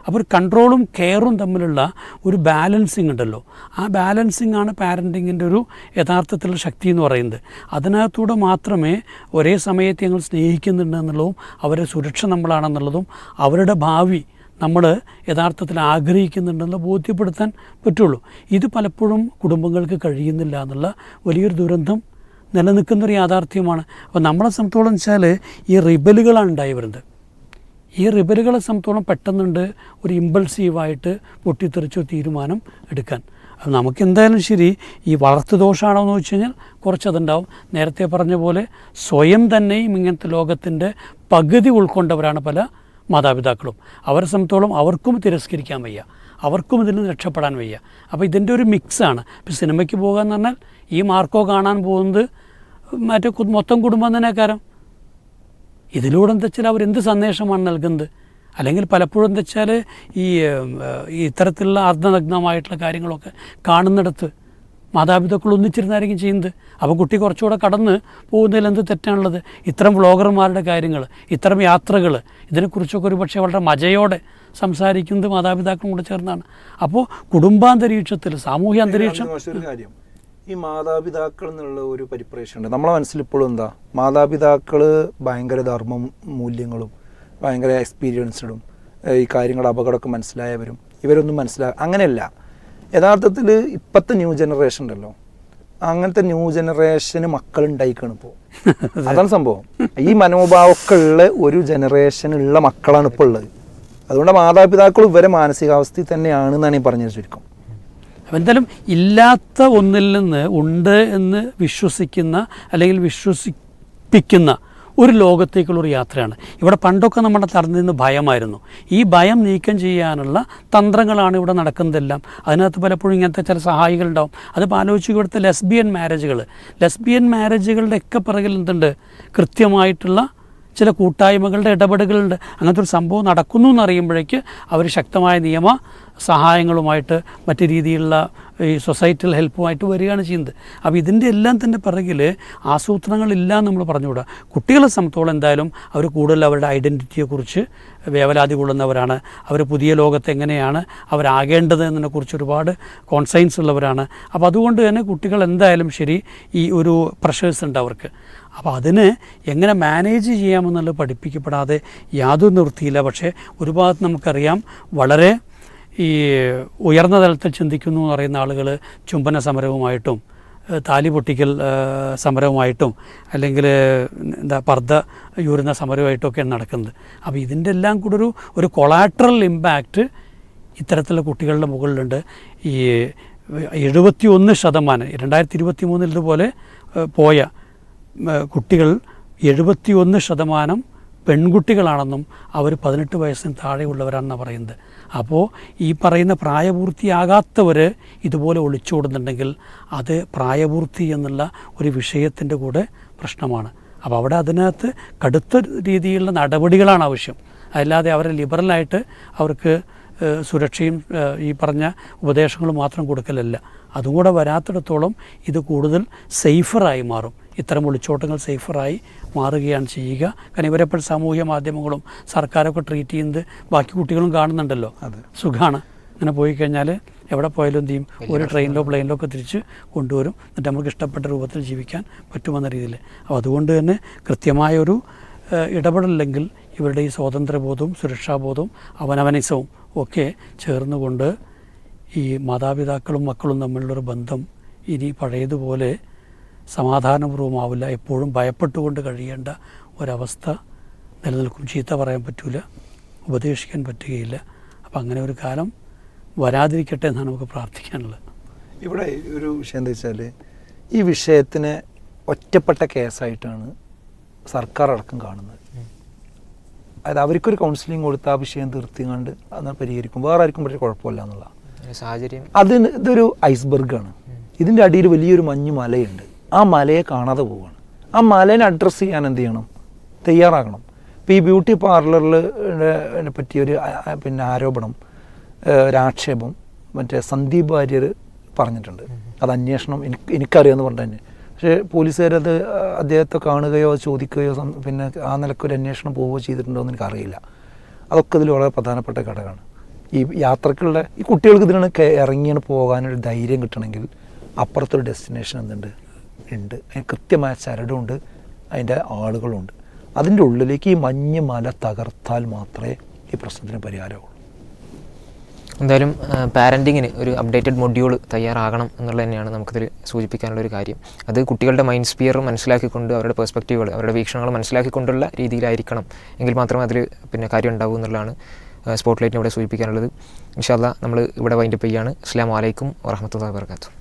അപ്പോൾ ഒരു കൺട്രോളും കെയറും തമ്മിലുള്ള ഒരു ബാലൻസിങ് ഉണ്ടല്ലോ. ആ ബാലൻസിങ് ആണ് പാരന്റിങ്ങിന്റെ ഒരു യഥാർത്ഥത്തിലുള്ള ശക്തി എന്ന് പറയുന്നത്. അതിനകത്തൂടെ മാത്രമേ ഒരേ സമയത്ത് ഞങ്ങൾ സ്നേഹിക്കുന്നുണ്ട് എന്നുള്ളതും അവരുടെ സുരക്ഷ നമ്മളാണെന്നുള്ളതും അവരുടെ ഭാവി നമ്മൾ യഥാർത്ഥത്തിൽ ആഗ്രഹിക്കുന്നുണ്ടെന്ന് ബോധ്യപ്പെടുത്താൻ പറ്റുള്ളൂ. ഇത് പലപ്പോഴും കുടുംബങ്ങൾക്ക് കഴിയുന്നില്ല എന്നുള്ള വലിയൊരു ദുരന്തം നിലനിൽക്കുന്നൊരു യാഥാർത്ഥ്യമാണ്. അപ്പോൾ നമ്മളെ സംബന്ധിച്ചോളം വെച്ചാൽ ഈ റിബലുകളാണ് ഉണ്ടായി വരുന്നത്. ഈ റിബലുകളെ സംബന്ധിച്ചോളം പെട്ടെന്നുണ്ട് ഒരു ഇമ്പൾസീവായിട്ട് പൊട്ടിത്തെറിച്ചോ തീരുമാനം എടുക്കാൻ. അത് നമുക്ക് എന്തായാലും ശരി ഈ വളർത്തു ദോഷമാണോ എന്ന് വെച്ച് കഴിഞ്ഞാൽ കുറച്ചതുണ്ടാവും. നേരത്തെ പറഞ്ഞ പോലെ സ്വയം തന്നെയും ഇങ്ങനത്തെ ലോകത്തിന്റെ പകുതി ഉൾക്കൊണ്ടവരാണ് പല മാതാപിതാക്കളും. അവരെ സംബന്ധിച്ചോളം അവർക്കും തിരസ്കരിക്കാൻ വയ്യ. അവർക്കും ഇതിൽ നിന്ന് രക്ഷപ്പെടാൻ വയ്യ. അപ്പോൾ ഇതിന്റെ ഒരു മിക്സാണ്. ഇപ്പോൾ സിനിമയ്ക്ക് പോകുക എന്ന് പറഞ്ഞാൽ ഈ മാർക്കോ കാണാൻ പോകുന്നത് മറ്റേ മൊത്തം കുടുംബം തന്നെ കാരം ഇതിലൂടെ എന്താ വെച്ചാൽ അവരെന്ത് സന്ദേശമാണ് നൽകുന്നത്? അല്ലെങ്കിൽ പലപ്പോഴും എന്താ വെച്ചാൽ ഈ ഇത്തരത്തിലുള്ള അർദ്ധനഗ്നമായിട്ടുള്ള കാര്യങ്ങളൊക്കെ കാണുന്നിടത്ത് മാതാപിതാക്കൾ ഒന്നിച്ചിരുന്നായിരിക്കും ചെയ്യുന്നത്. അപ്പോൾ കുട്ടി കുറച്ചുകൂടെ കടന്ന് പോകുന്നതിൽ എന്ത് തെറ്റാണുള്ളത്? ഇത്തരം വ്ളോഗർമാരുടെ കാര്യങ്ങൾ ഇത്തരം യാത്രകൾ ഇതിനെക്കുറിച്ചൊക്കെ ഒരു പക്ഷേ വളരെ മജയോടെ സംസാരിക്കുന്നത് മാതാപിതാക്കളും കൂടെ ചേർന്നാണ്. അപ്പോൾ കുടുംബാന്തരീക്ഷത്തിൽ സാമൂഹ്യ അന്തരീക്ഷം ഈ മാതാപിതാക്കൾ എന്നുള്ള ഒരു പരിപ്രേക്ഷയുണ്ട് നമ്മളെ മനസ്സിൽ ഇപ്പോഴും എന്താ? മാതാപിതാക്കൾ ഭയങ്കര ധർമ്മ മൂല്യങ്ങളും ഭയങ്കര എക്സ്പീരിയൻസ്ഡും ഈ കാര്യങ്ങൾ അപകടമൊക്കെ മനസ്സിലായവരും ഇവരൊന്നും മനസ്സിലാ അങ്ങനെയല്ല. യഥാർത്ഥത്തിൽ ഇപ്പോഴത്തെ ന്യൂ ജനറേഷൻ ഉണ്ടല്ലോ. അങ്ങനത്തെ ന്യൂ ജനറേഷന് മക്കളുണ്ടായിക്കാണ് ഇപ്പോൾ അതാണ് സംഭവം. ഈ മനോഭാവമൊക്കെ ഉള്ള ഒരു ജനറേഷനുള്ള മക്കളാണ് ഇപ്പോൾ ഉള്ളത്. അതുകൊണ്ട് മാതാപിതാക്കൾ ഇവരെ മാനസികാവസ്ഥയിൽ തന്നെയാണെന്നാണ് ഈ പറഞ്ഞത് ചുരുക്കം. എന്തായാലും ഇല്ലാത്ത ഒന്നിൽ നിന്ന് ഉണ്ട് എന്ന് വിശ്വസിക്കുന്ന അല്ലെങ്കിൽ വിശ്വസിപ്പിക്കുന്ന ഒരു ലോകത്തേക്കുള്ള ഒരു യാത്രയാണ്. ഇവിടെ പണ്ടൊക്കെ നമ്മുടെ തടഞ്ഞിരുന്ന ഭയമായിരുന്നു. ഈ ഭയം നീക്കം ചെയ്യാനുള്ള തന്ത്രങ്ങളാണ് ഇവിടെ നടക്കുന്നതെല്ലാം. അതിനകത്ത് പലപ്പോഴും ഇങ്ങനത്തെ ചില സഹായികളുണ്ടാവും. അതിപ്പോൾ ആലോചിച്ച് ഇവിടുത്തെ ലെസ്ബിയൻ മാരേജുകൾ. ലെസ്ബിയൻ മാരേജുകളുടെ ഒക്കെ പിറകിൽ എന്തുണ്ട്? കൃത്യമായിട്ടുള്ള ചില കൂട്ടായ്മകളുടെ ഇടപെടലുകളുണ്ട്. അങ്ങനത്തെ ഒരു സംഭവം നടക്കുന്നു എന്നറിയുമ്പോഴേക്ക് അവർ ശക്തമായ നിയമ സഹായങ്ങളുമായിട്ട് മറ്റു രീതിയിലുള്ള ഈ സൊസൈറ്റൽ ഹെൽപ്പുമായിട്ട് വരികയാണ് ചെയ്യുന്നത്. അപ്പോൾ ഇതിന്റെ എല്ലാം തന്നെ പിറകിൽ ആസൂത്രണങ്ങളില്ല നമ്മൾ പറഞ്ഞുകൂടാ. കുട്ടികളെ സംബന്ധിച്ചോളം എന്തായാലും അവർ കൂടുതൽ അവരുടെ ഐഡന്റിറ്റിയെക്കുറിച്ച് വേവലാതി കൊള്ളുന്നവരാണ്. അവർ പുതിയ ലോകത്ത് എങ്ങനെയാണ് അവരാകേണ്ടത് എന്നതിനെക്കുറിച്ച് ഒരുപാട് കോൺസൈൻസ് ഉള്ളവരാണ്. അപ്പോൾ അതുകൊണ്ട് തന്നെ കുട്ടികൾ എന്തായാലും ശരി ഈ ഒരു പ്രഷേഴ്സ് ഉണ്ട് അവർക്ക്. അപ്പോൾ അതിന് എങ്ങനെ മാനേജ് ചെയ്യാമെന്നുള്ളത് പഠിപ്പിക്കപ്പെടാതെ യാതൊരു നിർത്തിയില്ല പക്ഷേ ഒരു ഭാഗത്ത് നമുക്കറിയാം വളരെ ഈ ഉയർന്ന തലത്തിൽ ചിന്തിക്കുന്നു എന്ന് പറയുന്ന ആളുകൾ ചുംബന സമരവുമായിട്ടും താലി പൊട്ടിക്കൽ സമരവുമായിട്ടും അല്ലെങ്കിൽ എന്താ പർദ്ദ യൂരുന്ന സമരവുമായിട്ടൊക്കെയാണ് നടക്കുന്നത്. അപ്പോൾ ഇതിന്റെ എല്ലാം കൂടെ ഒരു ഒരു കൊളാട്രൽ ഇമ്പാക്റ്റ് ഇത്തരത്തിലുള്ള കുട്ടികളുടെ മുകളിലുണ്ട്. ഈ എഴുപത്തി ഒന്ന് ശതമാനം രണ്ടായിരത്തി ഇരുപത്തി മൂന്നിൽ ഇതുപോലെ പോയ കുട്ടികൾ എഴുപത്തി ഒന്ന് ശതമാനം പെൺകുട്ടികളാണെന്നും അവർ പതിനെട്ട് വയസ്സിന് താഴെയുള്ളവരാണെന്നാണ് പറയുന്നത്. അപ്പോൾ ഈ പറയുന്ന പ്രായപൂർത്തിയാകാത്തവർ ഇതുപോലെ ഒളിച്ചോടുന്നുണ്ടെങ്കിൽ അത് പ്രായപൂർത്തി എന്നുള്ള ഒരു വിഷയത്തിന്റെ കൂടെ പ്രശ്നമാണ്. അപ്പോൾ അവിടെ അതിനകത്ത് കടുത്ത രീതിയിലുള്ള നടപടികളാണ് ആവശ്യം. അല്ലാതെ അവരെ ലിബറലായിട്ട് അവർക്ക് സുരക്ഷയും ഈ പറഞ്ഞ ഉപദേശങ്ങളും മാത്രം കൊടുക്കലല്ല. അതും കൂടെ വരാത്തിടത്തോളം ഇത് കൂടുതൽ സേഫറായി മാറും. ഇത്തരം ഒളിച്ചോട്ടങ്ങൾ സേഫറായി മാറുകയാണ് ചെയ്യുക. കാരണം ഇവരെപ്പോൾ സാമൂഹ്യ മാധ്യമങ്ങളും സർക്കാരൊക്കെ ട്രീറ്റ് ചെയ്യുന്നത് ബാക്കി കുട്ടികളും കാണുന്നുണ്ടല്ലോ. അതെ. സുഖമാണ് അങ്ങനെ പോയി കഴിഞ്ഞാൽ എവിടെ പോയാലും എന്ത് ചെയ്യും? ഒരു ട്രെയിനിലോ പ്ലെയിനിലോ ഒക്കെ തിരിച്ച് കൊണ്ടുവരും. എന്നിട്ട് നമുക്ക് ഇഷ്ടപ്പെട്ട രൂപത്തിൽ ജീവിക്കാൻ പറ്റുമെന്ന രീതിയിൽ. അപ്പോൾ അതുകൊണ്ട് തന്നെ കൃത്യമായൊരു ഇടപെടലില്ലെങ്കിൽ ഇവരുടെ ഈ സ്വാതന്ത്ര്യബോധവും സുരക്ഷാബോധവും അവനവനിസവും ഒക്കെ ചേർന്നുകൊണ്ട് ഈ മാതാപിതാക്കളും മക്കളും തമ്മിലുള്ളൊരു ബന്ധം ഇനി പഴയതുപോലെ സമാധാനപൂർവമാവില്ല. എപ്പോഴും ഭയപ്പെട്ടുകൊണ്ട് കഴിയേണ്ട ഒരവസ്ഥ നിലനിൽക്കും. ചീത്ത പറയാൻ പറ്റില്ല ഉപദേശിക്കാൻ പറ്റുകയില്ല. അപ്പം അങ്ങനെ ഒരു കാലം വരാതിരിക്കട്ടെ എന്നാണ് നമുക്ക് പ്രാർത്ഥിക്കാനുള്ളത്. ഇവിടെ ഒരു വിഷയം എന്താ വെച്ചാൽ ഈ വിഷയത്തിന് ഒറ്റപ്പെട്ട കേസായിട്ടാണ് സർക്കാർ അടക്കം കാണുന്നത്. അതായത് അവർക്കൊരു കൗൺസിലിംഗ് കൊടുത്ത് ആ വിഷയം തീർത്തിങ്ങാണ്ട് അത് പരിഹരിക്കും വേറെ ആർക്കും പറ്റിയ കുഴപ്പമില്ല എന്നുള്ള സാഹചര്യം. അതിന് ഇതൊരു ഐസ്ബർഗാണ് ഇതിന്റെ അടിയിൽ വലിയൊരു മഞ്ഞ് മലയുണ്ട് ആ മലയെ കാണാതെ പോവുകയാണ് ആ മലേനെ അഡ്രസ്സ് ചെയ്യാൻ എന്ത് ചെയ്യണം? തയ്യാറാകണം. ഇപ്പോൾ ഈ ബ്യൂട്ടി പാർലറിൽ പറ്റിയൊരു പിന്നെ ആരോപണം ഒരാക്ഷേപം മറ്റേ സന്ദീപ് വാര്യർ പറഞ്ഞിട്ടുണ്ട്. അത് അന്വേഷണം എനിക്ക് എനിക്കറിയാമെന്ന് പറഞ്ഞു തന്നെ. പക്ഷേ പോലീസുകാരത് അദ്ദേഹത്തെ കാണുകയോ ചോദിക്കുകയോ പിന്നെ ആ നിലക്കൊരു അന്വേഷണം പോവുകയോ ചെയ്തിട്ടുണ്ടോ എന്ന് എനിക്കറിയില്ല. അതൊക്കെ ഇതിൽ വളരെ പ്രധാനപ്പെട്ട ഘടകമാണ്. ഈ യാത്രക്കുള്ള ഈ കുട്ടികൾക്ക് ഇതിനാണ് ഇറങ്ങിയാണ് പോകാനൊരു ധൈര്യം കിട്ടണമെങ്കിൽ അപ്പുറത്തൊരു ഡെസ്റ്റിനേഷൻ എന്തുണ്ട്? ഉണ്ട്. അതിന് കൃത്യമായ ചരടുണ്ട്. അതിന്റെ ആളുകളുണ്ട്. അതിന്റെ ഉള്ളിലേക്ക് ഈ മഞ്ഞ് മല തകർത്താൽ മാത്രമേ ഈ പ്രശ്നത്തിന് പരിഹാരമുള്ളൂ. എന്തായാലും പാരന്റിങ്ങിന് ഒരു അപ്ഡേറ്റഡ് മൊഡ്യൂൾ തയ്യാറാകണം എന്നുള്ളത് തന്നെയാണ് നമുക്കിതിൽ സൂചിപ്പിക്കാനുള്ള ഒരു കാര്യം. അത് കുട്ടികളുടെ മൈൻഡ് സ്പിയർ മനസ്സിലാക്കിക്കൊണ്ട് അവരുടെ പെർസ്പെക്റ്റീവുകൾ അവരുടെ വീക്ഷണങ്ങൾ മനസ്സിലാക്കിക്കൊണ്ടുള്ള രീതിയിലായിരിക്കണം എങ്കിൽ മാത്രമേ അതിൽ പിന്നെ കാര്യം ഉണ്ടാവൂ എന്നുള്ളതാണ് സ്പോട്ട് ലൈറ്റിനെ ഇവിടെ സൂചിപ്പിക്കാനുള്ളത് ഇൻഷാല്ല നമ്മൾ ഇവിടെ വൈൻഡപ്പ് ചെയ്യുകയാണ് അസ്സാം വലൈക്കും വറഹമത്തല്ലാ വർക്കാത്തു